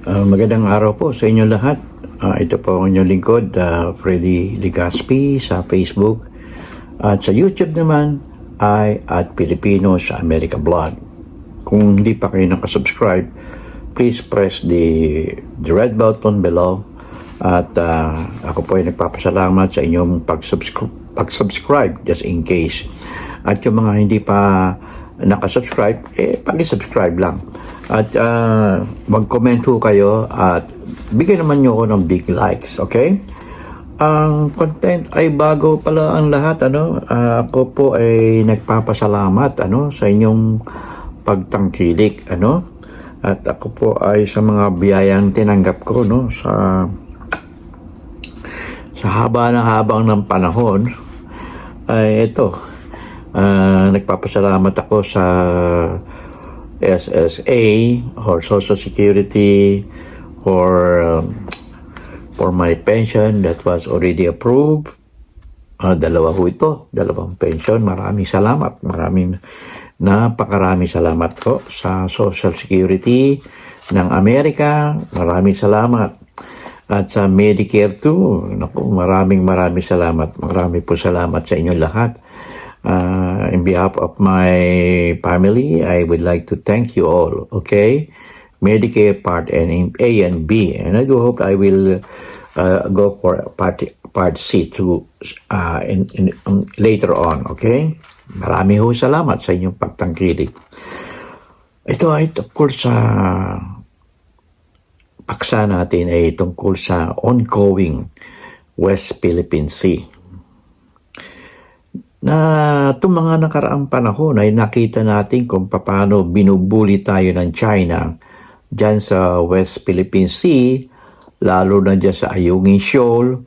Uh, magandang araw po sa inyo lahat. Ah, ito po ang inyong lingkod, ah, Freddy Ligaspi sa Facebook. At sa YouTube naman ay at Pilipino sa America Blog. Kung hindi pa kayo nakasubscribe, please press the, the red button below. At ah, ako po ay nagpapasalamat sa inyong pag-subscribe, pag-subscribe just in case. At yung mga hindi pa nakasubscribe, eh, pag-subscribe lang. At ah, mag-comment ho kayo at bigyan naman nyo ako ng big likes, okay? Ang content ay bago pala ang lahat, ano? Ah, ako po ay nagpapasalamat, ano, sa inyong pagtangkilik, ano? At ako po ay sa mga biyayang tinanggap ko, no, sa sa haba ng habang ng panahon, ay ito, ah, nagpapasalamat ako sa SSA or Social Security for um, for my pension that was already approved. Ah, dalawa ho ito, dalawang pension. Maraming salamat. Maraming napakarami salamat po sa Social Security ng Amerika. Maraming salamat. At sa Medicare too, naku, maraming maraming salamat. Marami po salamat sa inyo lahat. Uh, in behalf of my family, I would like to thank you all, okay? Medicare Part A and B. And I do hope I will uh, go for Part, part C to, uh, in, in, um, later on, okay? Marami ho salamat sa inyong pagtangkilik. Ito ay tungkol sa paksa natin ay tungkol sa ongoing West Philippine Sea na itong mga nakaraang panahon ay nakita natin kung paano binubuli tayo ng China dyan sa West Philippine Sea, lalo na dyan sa Ayungin Shoal,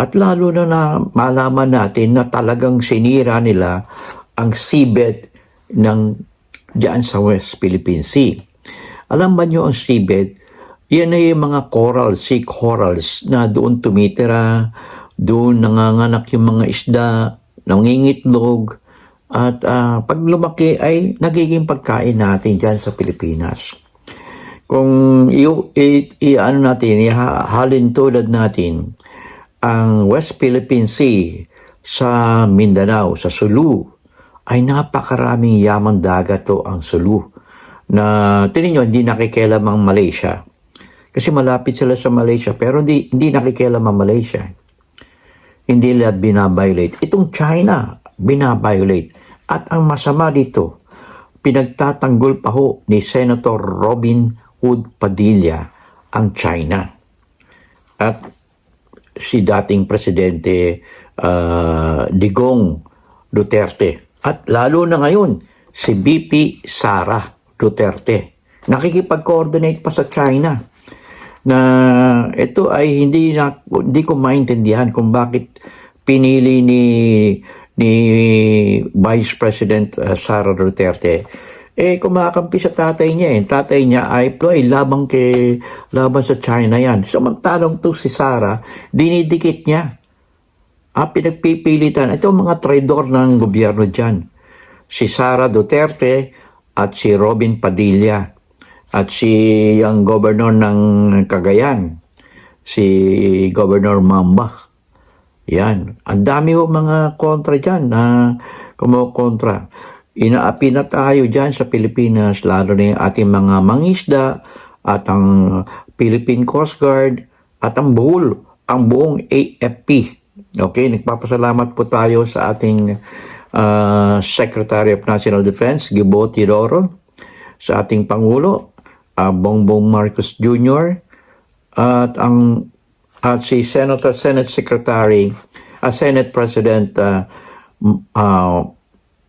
at lalo na na malaman natin na talagang sinira nila ang seabed ng dyan sa West Philippine Sea. Alam ba nyo ang seabed? Yan ay mga coral, sea corals na doon tumitira, doon nanganganak yung mga isda, nangingitlog, at ah, pag lumaki ay nagiging pagkain natin dyan sa Pilipinas. Kung i, i, i ano natin, ihalin tulad natin ang West Philippine Sea sa Mindanao, sa Sulu, ay napakaraming yaman dagat to ang Sulu na tinin nyo, hindi nakikialam ang Malaysia. Kasi malapit sila sa Malaysia pero hindi, hindi nakikialam ang Malaysia hindi nila binabiolate. Itong China, binabiolate. At ang masama dito, pinagtatanggol pa ho ni Senator Robin Hood Padilla ang China. At si dating presidente uh, Digong Duterte. At lalo na ngayon, si BP Sara Duterte. Nakikipag-coordinate pa sa China na ito ay hindi na hindi ko maintindihan kung bakit pinili ni ni Vice President uh, Sara Duterte eh kumakampi sa tatay niya eh. Tatay niya ay ploy labang kay laban sa China yan. Samantalang to si Sara, dinidikit niya. Ah, pinagpipilitan. Ito mga traidor ng gobyerno dyan. Si Sara Duterte at si Robin Padilla at si ang governor ng Cagayan, si Governor Mamba. Yan. Ang dami ho mga kontra dyan na kumukontra. Inaapi na tayo dyan sa Pilipinas, lalo na yung ating mga mangisda at ang Philippine Coast Guard at ang buhol, ang buong AFP. Okay, nagpapasalamat po tayo sa ating uh, Secretary of National Defense, Gibo Tidoro, sa ating Pangulo, uh, Bongbong Marcos Jr. at ang at si Senator Senate Secretary uh, Senate President uh, uh,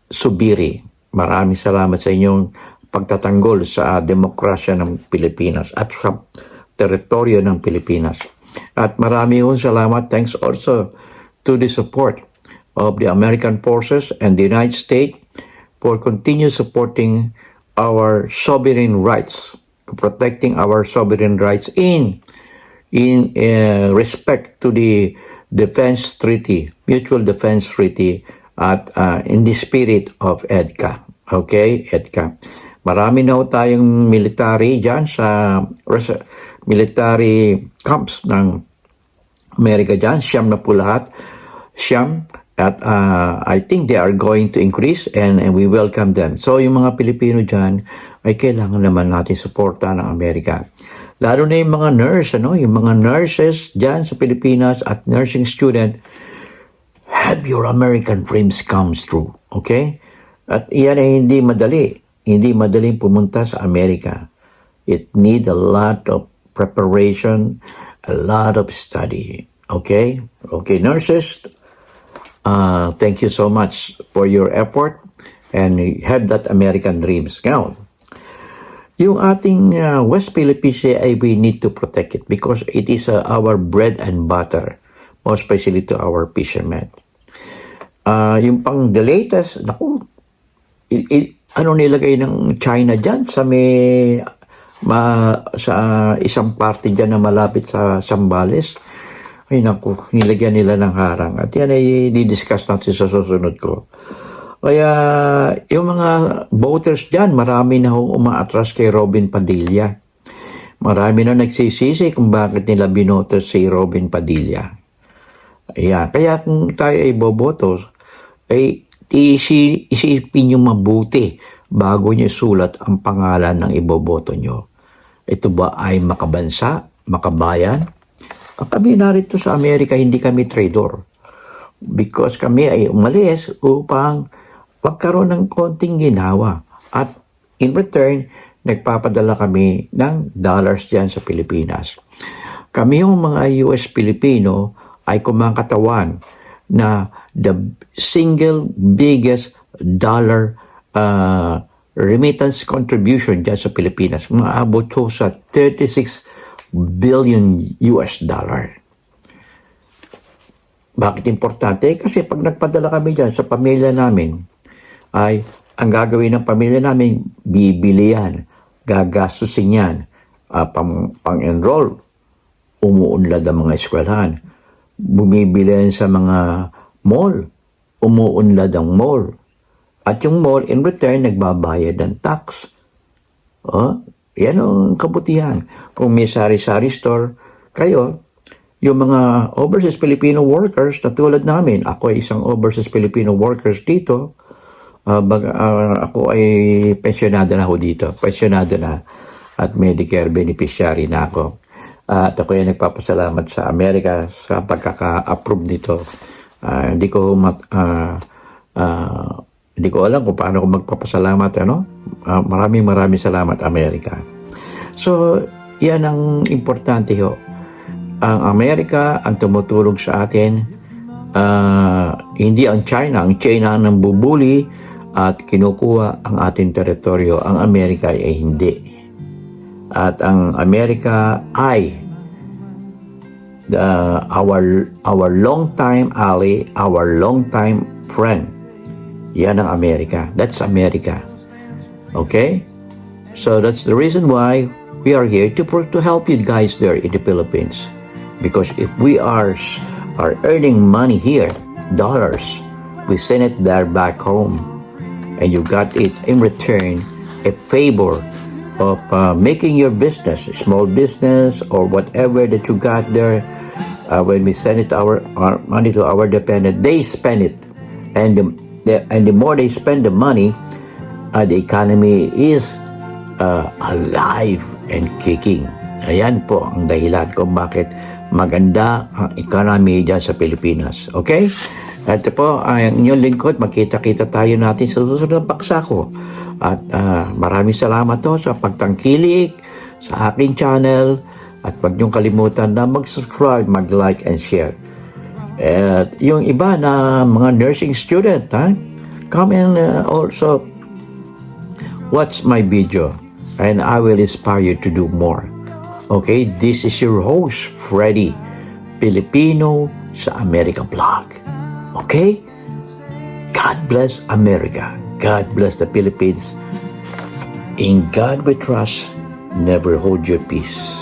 Subiri. Maraming salamat sa inyong pagtatanggol sa uh, demokrasya ng Pilipinas at sa teritoryo ng Pilipinas. At marami hong salamat. Thanks also to the support of the American forces and the United States for continue supporting our sovereign rights protecting our sovereign rights in in uh, respect to the defense treaty, mutual defense treaty at uh, in the spirit of EDCA. Okay, EDCA. Marami na tayong military dyan sa res- military camps ng Amerika dyan. Siyam na po lahat. Siyam. At uh, I think they are going to increase and, and we welcome them. So yung mga Pilipino dyan ay kailangan naman natin suporta ng Amerika. Lalo na yung mga nurse, ano? yung mga nurses dyan sa Pilipinas at nursing student, have your American dreams comes true. Okay? At iyan ay hindi madali. Hindi madaling pumunta sa Amerika. It need a lot of preparation, a lot of study. Okay? Okay, nurses, uh, thank you so much for your effort and have that American dreams. Now, yung ating uh, West Philippine Sea ay we need to protect it because it is uh, our bread and butter, most especially to our fishermen. Uh, yung pang the latest, naku, i- i- ano nilagay ng China dyan sa may ma, sa isang parte dyan na malapit sa Sambales. Ay naku, nilagyan nila ng harang. At yan ay di-discuss natin sa susunod ko. Kaya yung mga voters dyan, marami na hong umaatras kay Robin Padilla. Marami na nagsisisi kung bakit nila binoto si Robin Padilla. Ayan. Kaya kung tayo ay boboto, ay isi, isipin nyo mabuti bago nyo sulat ang pangalan ng iboboto nyo. Ito ba ay makabansa, makabayan? Kami narito sa Amerika, hindi kami trader. Because kami ay umalis upang magkaroon ng konting ginawa. At in return, nagpapadala kami ng dollars dyan sa Pilipinas. Kami yung mga US Pilipino ay kumakatawan na the single biggest dollar uh, remittance contribution dyan sa Pilipinas. Maabot ko sa 36 billion US dollar. Bakit importante? Kasi pag nagpadala kami dyan sa pamilya namin, ay ang gagawin ng pamilya namin, bibili yan, gagastusin yan, ah, pang, pang-enroll, umuunlad ang mga eskwelahan, bumibili yan sa mga mall, umuunlad ang mall. At yung mall, in return, nagbabayad ng tax. Oh, yan ang kabutihan. Kung may sari-sari store, kayo, yung mga overseas Filipino workers na tulad namin, ako ay isang overseas Filipino workers dito, ah, bag- ah, ako ay pensyonado na ako dito. Pensyonado na at Medicare beneficiary na ako. Ah, at ako ay nagpapasalamat sa Amerika sa pagkaka-approve nito. Ah, hindi ko mat, ah, ah, hindi ko alam kung paano ko magpapasalamat ano. Ah, maraming maraming salamat Amerika. So, yan ang importante ho. Ang Amerika ang tumutulong sa atin, ah, hindi ang China. Ang China ang nambubuli at kinukuha ang ating teritoryo. Ang Amerika ay hindi. At ang Amerika ay the, our, our long time ally, our long time friend. Yan ang Amerika. That's America. Okay? So that's the reason why we are here to to help you guys there in the Philippines. Because if we are are earning money here, dollars, we send it there back home, and you got it in return a favor of uh, making your business, small business or whatever that you got there. Uh, when we send it our, our money to our dependent, they spend it, and the, the and the more they spend the money, uh, the economy is uh, alive and kicking. Ayan po ang dahilan kung bakit maganda ang economy dyan sa Pilipinas. Okay? At po, ang inyong lingkod, magkita-kita tayo natin sa susunod na paksa ko. At ah, maraming salamat to sa pagtangkilik sa aking channel. At huwag niyong kalimutan na mag-subscribe, mag-like, and share. At yung iba na mga nursing student, ha? Come and uh, also watch my video and I will inspire you to do more. Okay, this is your host, Freddy, Filipino sa America Vlog. Okay? God bless America. God bless the Philippines. In God we trust. Never hold your peace.